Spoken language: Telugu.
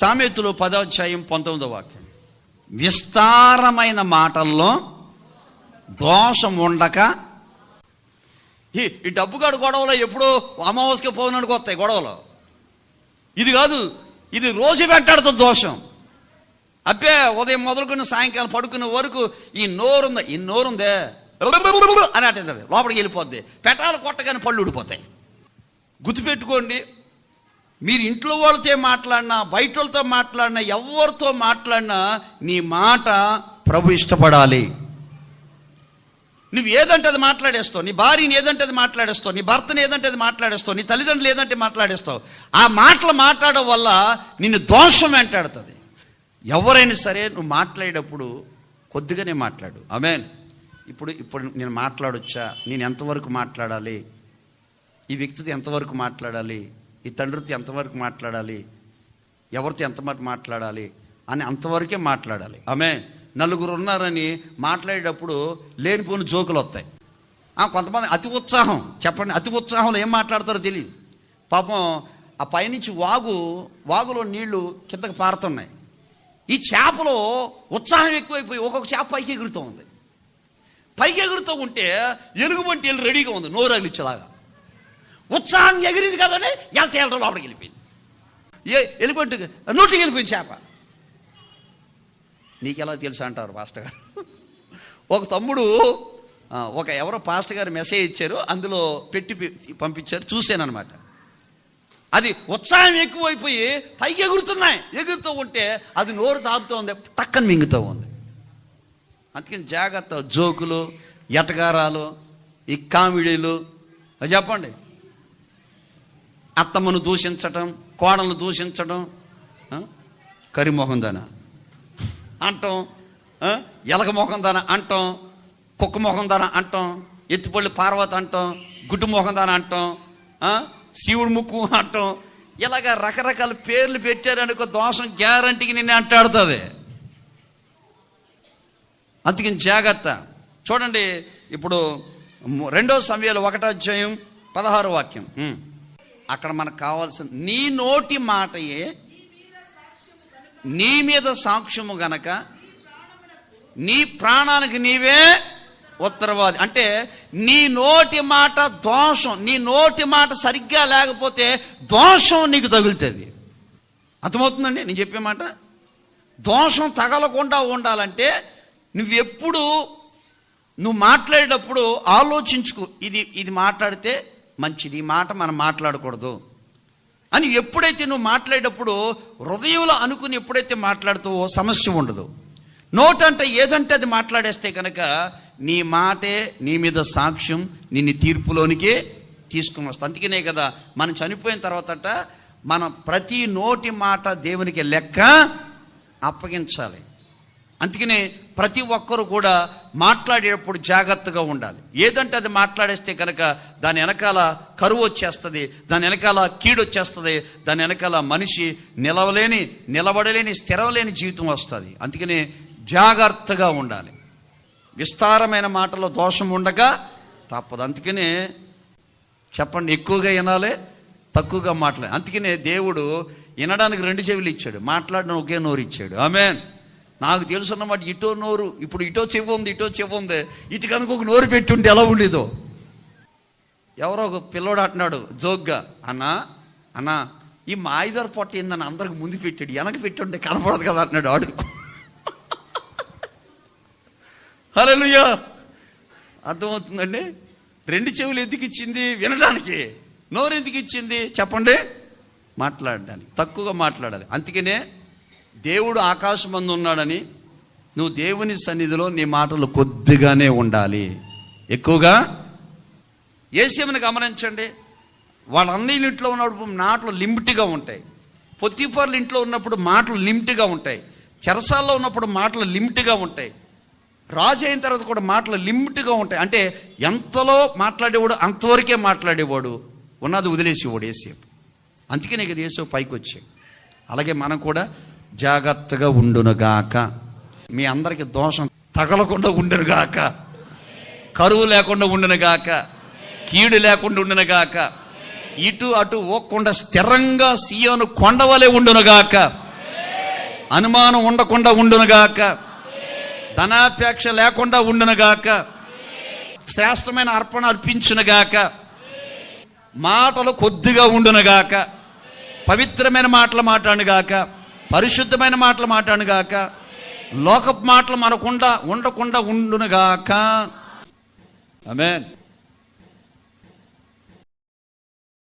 సామెతలు పదోధ్యాయం పంతొమ్మిదో వాక్యం. విస్తారమైన మాటల్లో దోషం ఉండక ఈ ఈ డబ్బుగాడు గొడవలో ఎప్పుడో అమావాస్యకి పోయినాడుకు వస్తాయి గొడవలు. ఇది కాదు ఇది రోజు వెంటాడుతుంది దోషం. అబ్బే ఉదయం మొదలుకొని సాయంకాలం పడుకునే వరకు ఈ నోరుందా ఈ నోరుందే. అని అంటుంది లోపలికి వెళ్ళిపోద్ది. పెటాలు కొట్టగానే పళ్ళు ఊడిపోతాయి. గుర్తుపెట్టుకోండి మీరు ఇంట్లో వాళ్ళతో మాట్లాడినా బయట వాళ్ళతో మాట్లాడినా ఎవరితో మాట్లాడినా నీ మాట ప్రభు ఇష్టపడాలి. నువ్వు ఏదంటే అది మాట్లాడేస్తావు. నీ భార్యని ఏదంటే అది మాట్లాడేస్తావు. నీ భర్తని ఏదంటే అది మాట్లాడేస్తావు. నీ తల్లిదండ్రులు ఏదంటే మాట్లాడేస్తావు. ఆ మాటలు మాట్లాడడం వల్ల నిన్ను దోషం వెంటాడుతుంది. ఎవరైనా సరే నువ్వు మాట్లాడేటప్పుడు కొద్దిగానే మాట్లాడు. అమేన్ ఇప్పుడు ఇప్పుడు నేను మాట్లాడొచ్చా? నేను ఎంతవరకు మాట్లాడాలి? ఈ వ్యక్తితో ఎంతవరకు మాట్లాడాలి? ఈ తండ్రితో ఎంతవరకు మాట్లాడాలి? ఎవరితో ఎంత మాట మాట్లాడాలి? అని అంతవరకే మాట్లాడాలి. ఆమె నలుగురు ఉన్నారని మాట్లాడేటప్పుడు లేనిపోని జోకులు వస్తాయి. కొంతమంది అతి ఉత్సాహం. చెప్పండి అతి ఉత్సాహంలో ఏం మాట్లాడతారో తెలియదు. పాపం ఆ పైనుంచి వాగు వాగులో నీళ్ళు కిందకి పారుతున్నాయి. ఈ చేపలో ఉత్సాహం ఎక్కువైపోయి ఒక్కొక్క చేప పైకి ఎగురుతూ ఉంది. పైకి ఎగురుతూ ఉంటే ఎలుగుబంటి వెళ్ళి రెడీగా ఉంది నోరు అగిలిచ్చేలాగా. ఉత్సాహం ఎగిరింది కదండి ఎంత వెళ్ళడం లోపలికి వెళ్ళిపోయింది. ఏ వెళ్ళిపోయి నోటికి వెళ్ళిపోయింది చేప. నీకెలా తెలుసా అంటారు పాస్టర్ గారు? ఒక తమ్ముడు ఒక ఎవరో పాస్టర్ గారు మెసేజ్ ఇచ్చారు అందులో పెట్టి పంపించారు చూశానమాట అది ఉత్సాహం ఎక్కువైపోయి పైకి ఎగురుతున్నాయి. ఎగురుతూ ఉంటే అది నోరు తాపుతూ ఉంది టక్కన మింగుతూ ఉంది. అందుకని జాగ్రత్త జోకులు ఎటకారాలు ఈ కామెడీలు. చెప్పండి. అత్తమ్మను దూషించటం కోడలను దూషించడం కరిమోహం దాన అంటాం ఎలక మొహం దాన అంటాం కుక్క మొహం దాన అంటాం ఎత్తిపళ్ళు పార్వత అంటాం గుడ్డు మొహం దాన అంటాం శివుడు ముక్కు అంటాం. ఇలాగ రకరకాల పేర్లు పెట్టారనుకో దోషం గ్యారంటీకి నిన్నే అంటాడుతుంది. అందుకని జాగ్రత్త. చూడండి ఇప్పుడు రెండో సమయాలు ఒకటో అధ్యాయం పదహారు వాక్యం. అక్కడ మనకు కావాల్సిన నీ నోటి మాటయే నీ మీద సాక్ష్యము గనక నీ ప్రాణానికి నీవే ఉత్తరవాది. అంటే నీ నోటి మాట దోషం నీ నోటి మాట సరిగ్గా లేకపోతే దోషం నీకు తగులుతుంది. అర్థమవుతుందండి నేను చెప్పే మాట? దోషం తగలకుండా ఉండాలంటే నువ్వెప్పుడు నువ్వు మాట్లాడేటప్పుడు ఆలోచించుకో. ఇది ఇది మాట్లాడితే మంచిది ఈ మాట మనం మాట్లాడకూడదు. అని ఎప్పుడైతే నువ్వు మాట్లాడేటప్పుడు హృదయంలో అనుకుని ఎప్పుడైతే మాట్లాడుతావో సమస్య ఉండదు. నోటంటే అంటే ఏదంటే అది మాట్లాడేస్తే కనుక నీ మాటే నీ మీద సాక్ష్యం నిన్ను తీర్పులోనికి తీసుకుని వస్తా అందుకనే కదా మనం చనిపోయిన తర్వాతట మన ప్రతి నోటి మాట దేవునికి లెక్క అప్పగించాలి. అందుకనే ప్రతి ఒక్కరు కూడా మాట్లాడేటప్పుడు జాగ్రత్తగా ఉండాలి. ఏదంటే అది మాట్లాడేస్తే కనుక దాని వెనకాల కరువు వచ్చేస్తుంది దాని వెనకాల కీడు వచ్చేస్తుంది దాని వెనకాల మనిషి నిలవలేని నిలబడలేని స్థిరవలేని జీవితం వస్తుంది. అందుకనే జాగ్రత్తగా ఉండాలి. విస్తారమైన మాటలో దోషం ఉండగా తప్పదు. అందుకనే చెప్పండి ఎక్కువగా వినాలి తక్కువగా మాట్లాడాలి. అందుకనే దేవుడు వినడానికి రెండు చెవులు ఇచ్చాడు. మాట్లాడడం ఒకే నోరు ఇచ్చాడు. ఆమెన్. నాకు తెలుసున్నమాట ఇటో నోరు ఇప్పుడు ఇటో చెవు ఉంది ఇటో చెవు ఉంది. ఇటు కనుక ఒక నోరు పెట్టుంటే ఎలా ఉండేదో. ఎవరో ఒక పిల్లోడు అంటున్నాడు జోగ్గా అన్నా అన్నా ఈ మాయిదారు పొట్ట ఏందని అందరికి ముందు పెట్టాడు వెనక పెట్టుంటే కనపడదు కదా అంటున్నాడు ఆడు. హలోయా అర్థమవుతుందండి? రెండు చెవులు ఎందుకు ఇచ్చింది వినడానికి? నోరు ఎందుకు ఇచ్చింది? చెప్పండి. మాట్లాడడానికి తక్కువగా మాట్లాడాలి. అందుకనే దేవుడు ఆకాశమందు ఉన్నాడని నువ్వు దేవుని సన్నిధిలో నీ మాటలు కొద్దిగానే ఉండాలి. ఎక్కువగా ఏసేమని గమనించండి. వాళ్ళన్ని ఇంట్లో ఉన్నప్పుడు మాటలు లిమిట్గా ఉంటాయి. పొత్తిఫర్లు ఇంట్లో ఉన్నప్పుడు మాటలు లిమిట్గా ఉంటాయి. చెరసాల్లో ఉన్నప్పుడు మాటలు లిమిట్గా ఉంటాయి. రాజు అయిన తర్వాత కూడా మాటలు లిమిట్గా ఉంటాయి. అంటే ఎంతలో మాట్లాడేవాడు అంతవరకే మాట్లాడేవాడు. ఉన్నది వదిలేసేవాడు ఏసేపు. అందుకే నీకు దేశం పైకి వచ్చాయి అలాగే మనం కూడా జాగ్రత్తగా ఉండునుగాక మీ అందరికి దోషం తగలకుండా ఉండునుగాక కరువు లేకుండా ఉండునుగాక కీడు లేకుండా ఉండునుగాక ఇటు అటు ఓకుండా స్థిరంగా సీయోను కొండవలే ఉండునుగాక అనుమానం ఉండకుండా ఉండునుగాక ధనాపేక్ష లేకుండా ఉండునుగాక శ్రేష్టమైన అర్పణ అర్పించునుగాక మాటలు కొద్దిగా ఉండునుగాక పవిత్రమైన మాటలు మాట్లాడుగాక పరిశుద్ధమైన మాటలు మాట్లాడుగాక లోకపు మాటలు మనకుండా ఉండకుండా ఉండునుగాక ఆమేన్.